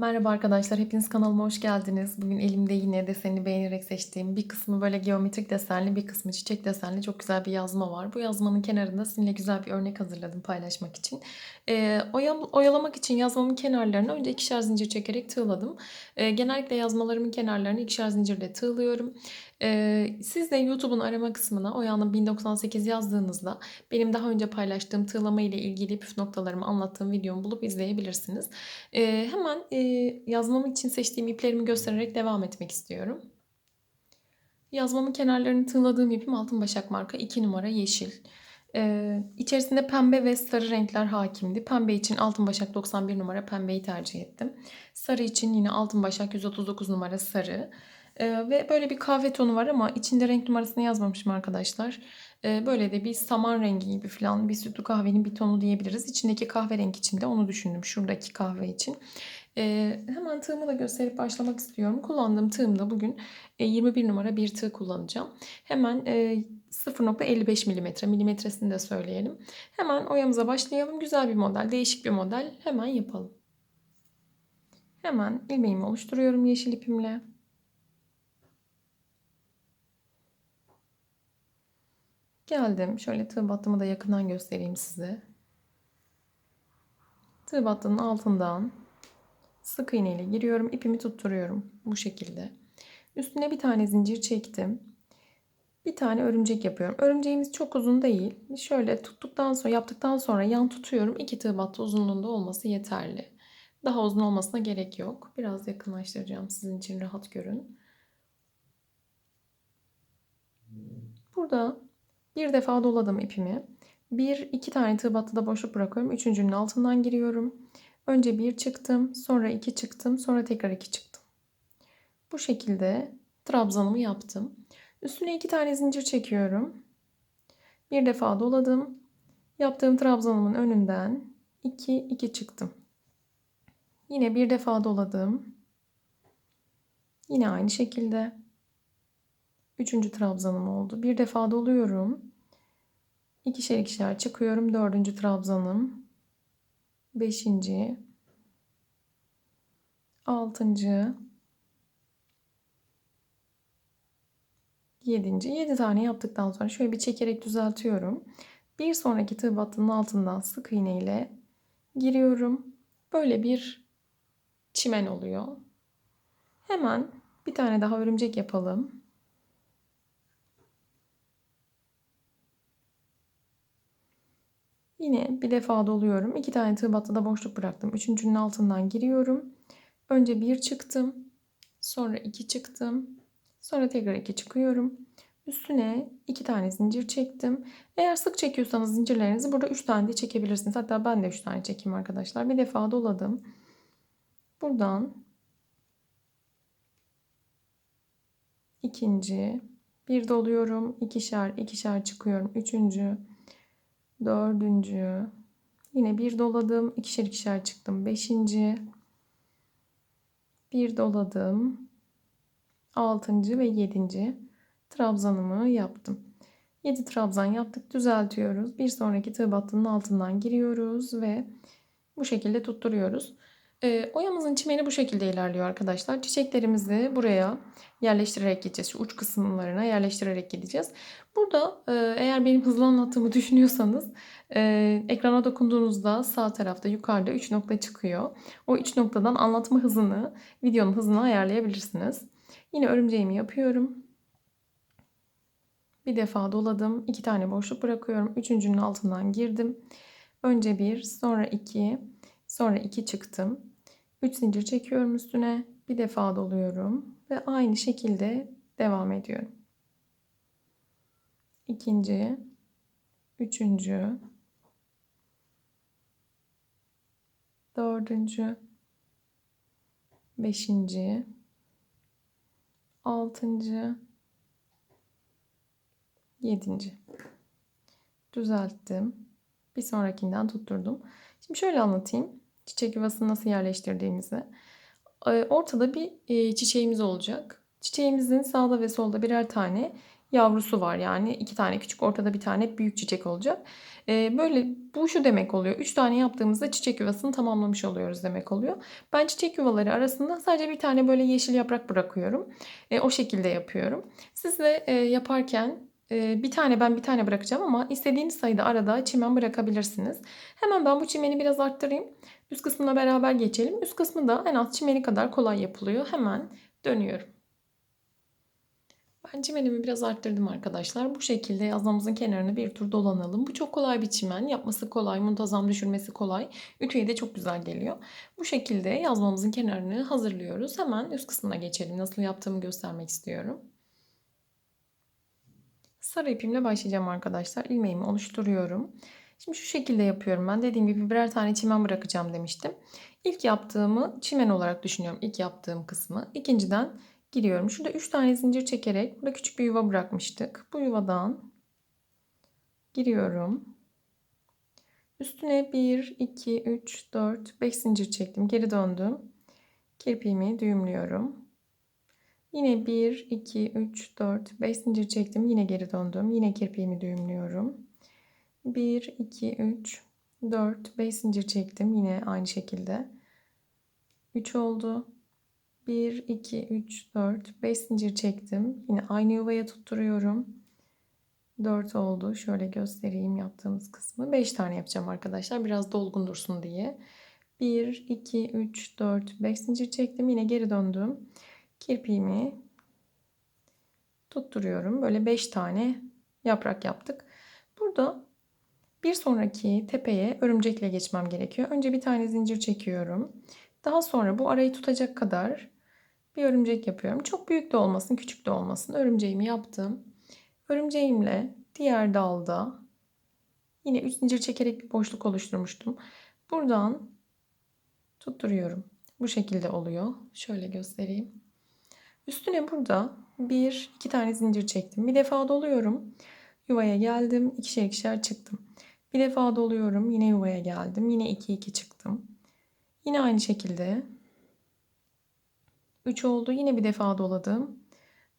Merhaba arkadaşlar, hepiniz kanalıma hoş geldiniz. Bugün elimde yine desenini beğenerek seçtiğim bir kısmı böyle geometrik desenli, bir kısmı çiçek desenli çok güzel bir yazma var. Bu yazmanın kenarında sizinle güzel bir örnek hazırladım paylaşmak için. Oyal- oyalamak için yazmamın kenarlarına önce ikişer zincir çekerek tığladım. Ee, genellikle yazmalarımın kenarlarını ikişer zincirle tığlıyorum. Ee, siz de YouTube'un arama kısmına Oyan'ın 1098 yazdığınızda benim daha önce paylaştığım tığlama ile ilgili püf noktalarımı anlattığım videomu bulup izleyebilirsiniz. Ee, hemen e, yazmam için seçtiğim iplerimi göstererek devam etmek istiyorum. Yazmamın kenarlarını tığladığım ipim Altın Başak marka 2 numara yeşil. Ee, içerisinde pembe ve sarı renkler hakimdi. Pembe için Altın Başak 91 numara pembeyi tercih ettim. Sarı için yine Altın Başak 139 numara sarı. Ee, ve böyle bir kahve tonu var ama içinde renk numarasını yazmamışım arkadaşlar. Ee, böyle de bir saman rengi gibi falan bir sütlü kahvenin bir tonu diyebiliriz. İçindeki kahverengi için de onu düşündüm şuradaki kahve için. Ee, hemen tığımı da gösterip başlamak istiyorum. Kullandığım tığımda bugün e, 21 numara bir tığ kullanacağım. Hemen e, 0.55 milimetre milimetresini de söyleyelim. Hemen oyamıza başlayalım. Güzel bir model, değişik bir model. Hemen yapalım. Hemen ilmeğimi oluşturuyorum yeşil ipimle. Geldim. Şöyle tığ battımı da yakından göstereyim size. Tığ battının altından sık iğne ile giriyorum. ipimi tutturuyorum. Bu şekilde. Üstüne bir tane zincir çektim. Bir tane örümcek yapıyorum. Örümceğimiz çok uzun değil. Şöyle tuttuktan sonra yaptıktan sonra yan tutuyorum. İki tığ battı uzunluğunda olması yeterli. Daha uzun olmasına gerek yok. Biraz yakınlaştıracağım sizin için rahat görün. Burada bir defa doladım ipimi. Bir iki tane tığ battıda boşluk bırakıyorum. Üçüncünün altından giriyorum. Önce bir çıktım, sonra iki çıktım, sonra tekrar iki çıktım. Bu şekilde trabzanımı yaptım. Üstüne iki tane zincir çekiyorum. Bir defa doladım. Yaptığım trabzanımın önünden 2 2 çıktım. Yine bir defa doladım. Yine aynı şekilde. Üçüncü trabzanım oldu. Bir defa doluyorum. İkişer ikişer çıkıyorum. Dördüncü trabzanım. Beşinci. Altıncı. Yedinci. Yedi tane yaptıktan sonra şöyle bir çekerek düzeltiyorum. Bir sonraki tığ battının altından sık iğne ile giriyorum. Böyle bir çimen oluyor. Hemen bir tane daha örümcek yapalım. Yine bir defa doluyorum. İki tane tığ battıda boşluk bıraktım. Üçüncünün altından giriyorum. Önce bir çıktım. Sonra iki çıktım. Sonra tekrar iki çıkıyorum. Üstüne iki tane zincir çektim. Eğer sık çekiyorsanız zincirlerinizi burada üç tane de çekebilirsiniz. Hatta ben de üç tane çekeyim arkadaşlar. Bir defa doladım. Buradan ikinci bir doluyorum. ikişer ikişer çıkıyorum. Üçüncü dördüncü. Yine bir doladım ikişer ikişer çıktım. Beşinci. Bir doladım. Altıncı ve yedinci trabzanımı yaptım. 7 trabzan yaptık düzeltiyoruz. Bir sonraki tığ battının altından giriyoruz ve bu şekilde tutturuyoruz e, oyamızın çimeni bu şekilde ilerliyor arkadaşlar. Çiçeklerimizi buraya yerleştirerek gideceğiz. Şu uç kısımlarına yerleştirerek gideceğiz. Burada e, eğer benim hızlı anlattığımı düşünüyorsanız e, ekrana dokunduğunuzda sağ tarafta yukarıda 3 nokta çıkıyor. O 3 noktadan anlatma hızını, videonun hızını ayarlayabilirsiniz. Yine örümceğimi yapıyorum. Bir defa doladım. iki tane boşluk bırakıyorum. Üçüncünün altından girdim. Önce bir, sonra iki, sonra iki çıktım. 3 zincir çekiyorum üstüne. Bir defa doluyorum ve aynı şekilde devam ediyorum. İkinci, üçüncü, dördüncü, beşinci, altıncı, yedinci. Düzelttim. Bir sonrakinden tutturdum. Şimdi şöyle anlatayım çiçek yuvasını nasıl yerleştirdiğimizi. Ortada bir çiçeğimiz olacak. Çiçeğimizin sağda ve solda birer tane yavrusu var. Yani iki tane küçük ortada bir tane büyük çiçek olacak. Ee, böyle bu şu demek oluyor. Üç tane yaptığımızda çiçek yuvasını tamamlamış oluyoruz demek oluyor. Ben çiçek yuvaları arasında sadece bir tane böyle yeşil yaprak bırakıyorum. Ee, o şekilde yapıyorum. Siz de e, yaparken e, bir tane ben bir tane bırakacağım ama istediğiniz sayıda arada çimen bırakabilirsiniz. Hemen ben bu çimeni biraz arttırayım. Üst kısmına beraber geçelim. Üst kısmı da en az çimeni kadar kolay yapılıyor. Hemen dönüyorum. Ben çimenimi biraz arttırdım arkadaşlar. Bu şekilde yazmamızın kenarını bir tur dolanalım. Bu çok kolay bir çimen. Yapması kolay, muntazam düşürmesi kolay. Ütüye de çok güzel geliyor. Bu şekilde yazmamızın kenarını hazırlıyoruz. Hemen üst kısmına geçelim. Nasıl yaptığımı göstermek istiyorum. Sarı ipimle başlayacağım arkadaşlar. İlmeğimi oluşturuyorum. Şimdi şu şekilde yapıyorum ben. Dediğim gibi birer tane çimen bırakacağım demiştim. İlk yaptığımı çimen olarak düşünüyorum. İlk yaptığım kısmı. İkinciden giriyorum. Şurada 3 tane zincir çekerek burada küçük bir yuva bırakmıştık. Bu yuvadan giriyorum. Üstüne 1, 2, 3, 4, 5 zincir çektim. Geri döndüm. Kirpiğimi düğümlüyorum. Yine 1, 2, 3, 4, 5 zincir çektim. Yine geri döndüm. Yine kirpiğimi düğümlüyorum. 1, 2, 3, 4, 5 zincir çektim. Yine aynı şekilde. 3 oldu. 1, 2, 3, 4, 5 zincir çektim. Yine aynı yuvaya tutturuyorum. 4 oldu. Şöyle göstereyim yaptığımız kısmı. 5 tane yapacağım arkadaşlar. Biraz dolgun dursun diye. 1, 2, 3, 4, 5 zincir çektim. Yine geri döndüm. Kirpiğimi tutturuyorum. Böyle 5 tane yaprak yaptık. Burada bir sonraki tepeye örümcekle geçmem gerekiyor. Önce bir tane zincir çekiyorum. Daha sonra bu arayı tutacak kadar bir örümcek yapıyorum. Çok büyük de olmasın, küçük de olmasın. Örümceğimi yaptım. Örümceğimle diğer dalda yine 3 zincir çekerek bir boşluk oluşturmuştum. Buradan tutturuyorum. Bu şekilde oluyor. Şöyle göstereyim. Üstüne burada bir iki tane zincir çektim. Bir defa doluyorum. Yuvaya geldim. ikişer ikişer çıktım. Bir defa doluyorum. Yine yuvaya geldim. Yine 2 2 çıktım. Yine aynı şekilde 3 oldu. Yine bir defa doladım.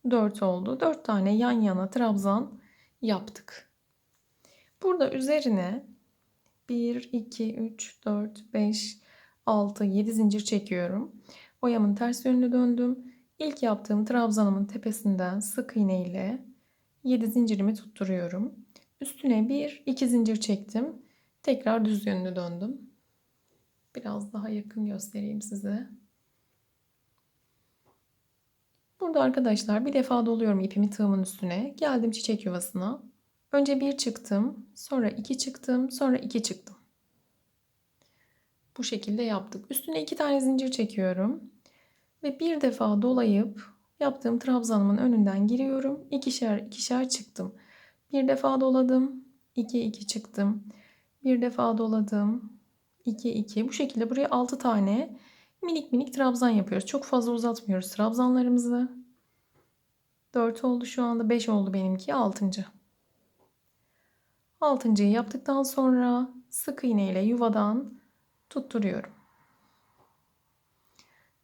4 oldu. 4 tane yan yana trabzan yaptık. Burada üzerine 1 2 3 4 5 6 7 zincir çekiyorum. Oyamın ters yönünü döndüm. İlk yaptığım trabzanımın tepesinden sık iğne ile 7 zincirimi tutturuyorum. Üstüne bir iki zincir çektim. Tekrar düz yönünü döndüm. Biraz daha yakın göstereyim size. Burada arkadaşlar bir defa doluyorum ipimi tığımın üstüne. Geldim çiçek yuvasına. Önce bir çıktım, sonra iki çıktım, sonra iki çıktım. Bu şekilde yaptık. Üstüne iki tane zincir çekiyorum. Ve bir defa dolayıp yaptığım trabzanımın önünden giriyorum. İkişer ikişer çıktım. Bir defa doladım. 2 2 çıktım. Bir defa doladım. 2 2. Bu şekilde buraya 6 tane minik minik trabzan yapıyoruz. Çok fazla uzatmıyoruz trabzanlarımızı. 4 oldu şu anda 5 oldu benimki 6. 6.yı yaptıktan sonra sık iğne ile yuvadan tutturuyorum.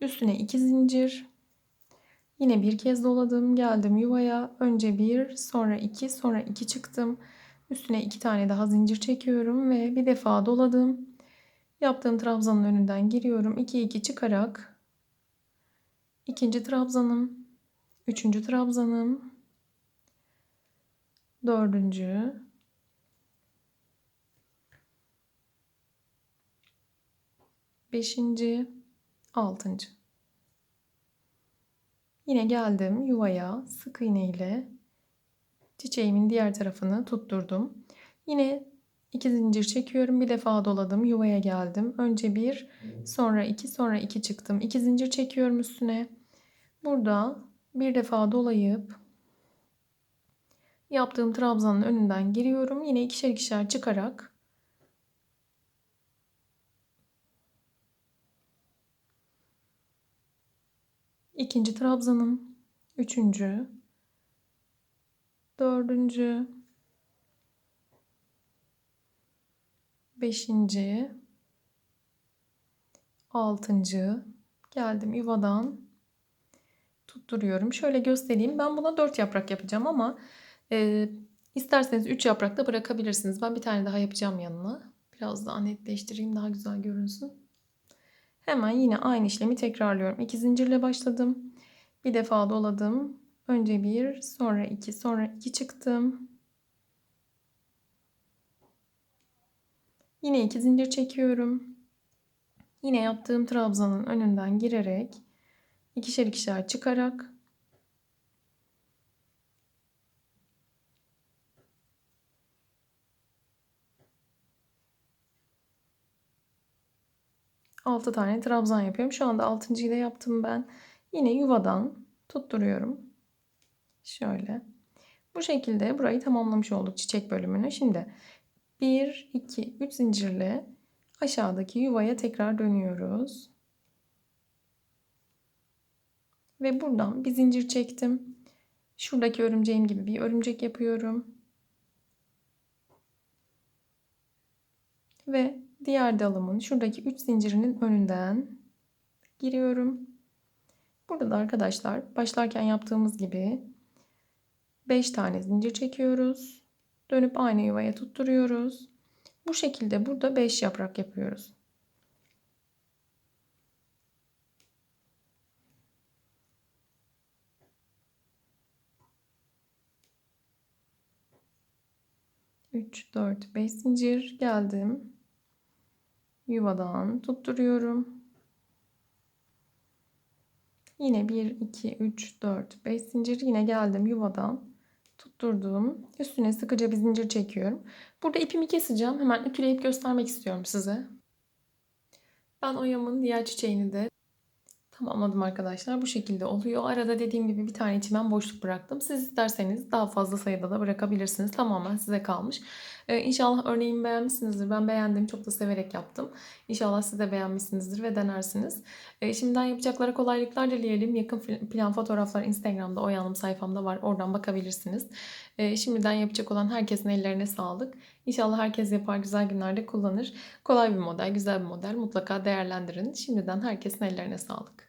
Üstüne 2 zincir. Yine bir kez doladım. Geldim yuvaya. Önce 1, sonra 2, sonra 2 çıktım. Üstüne 2 tane daha zincir çekiyorum ve bir defa doladım. Yaptığım trabzanın önünden giriyorum. 2 2 çıkarak ikinci trabzanım, üçüncü trabzanım, dördüncü, beşinci, altıncı. Yine geldim yuvaya sık iğne ile çiçeğimin diğer tarafını tutturdum. Yine iki zincir çekiyorum. Bir defa doladım. Yuvaya geldim. Önce bir, sonra iki, sonra iki çıktım. İki zincir çekiyorum üstüne. Burada bir defa dolayıp yaptığım trabzanın önünden giriyorum. Yine ikişer ikişer çıkarak ikinci trabzanım, üçüncü, dördüncü, beşinci, altıncı geldim yuvadan tutturuyorum. Şöyle göstereyim. Ben buna 4 yaprak yapacağım ama e, isterseniz 3 yaprak da bırakabilirsiniz. Ben bir tane daha yapacağım yanına. Biraz daha netleştireyim daha güzel görünsün. Hemen yine aynı işlemi tekrarlıyorum. 2 zincirle başladım. Bir defa doladım. Önce 1, sonra 2, sonra 2 çıktım. Yine 2 zincir çekiyorum. Yine yaptığım trabzanın önünden girerek ikişer ikişer çıkarak altı tane trabzan yapıyorum. Şu anda altıncıyı da yaptım ben. Yine yuvadan tutturuyorum. Şöyle. Bu şekilde burayı tamamlamış olduk çiçek bölümünü. Şimdi 1, 2, 3 zincirle aşağıdaki yuvaya tekrar dönüyoruz. Ve buradan bir zincir çektim. Şuradaki örümceğim gibi bir örümcek yapıyorum. Ve diğer dalımın şuradaki 3 zincirinin önünden giriyorum. Burada da arkadaşlar başlarken yaptığımız gibi 5 tane zincir çekiyoruz. Dönüp aynı yuvaya tutturuyoruz. Bu şekilde burada 5 yaprak yapıyoruz. Üç, dört, beş zincir geldim. Yuvadan tutturuyorum. Yine 1, 2, 3, 4, 5 zincir yine geldim yuvadan tutturdum. Üstüne sıkıca bir zincir çekiyorum. Burada ipimi keseceğim. Hemen ütüleyip göstermek istiyorum size. Ben oyamın diğer çiçeğini de tamamladım arkadaşlar. Bu şekilde oluyor. Arada dediğim gibi bir tane çimen boşluk bıraktım. Siz isterseniz daha fazla sayıda da bırakabilirsiniz. Tamamen size kalmış. Ee, inşallah örneğimi beğenmişsinizdir. Ben beğendim. Çok da severek yaptım. İnşallah siz de beğenmişsinizdir ve denersiniz. Ee, şimdiden yapacaklara kolaylıklar dileyelim. Yakın plan fotoğraflar Instagram'da Oyanım sayfamda var. Oradan bakabilirsiniz. Ee, şimdiden yapacak olan herkesin ellerine sağlık. İnşallah herkes yapar, güzel günlerde kullanır. Kolay bir model, güzel bir model. Mutlaka değerlendirin. Şimdiden herkesin ellerine sağlık.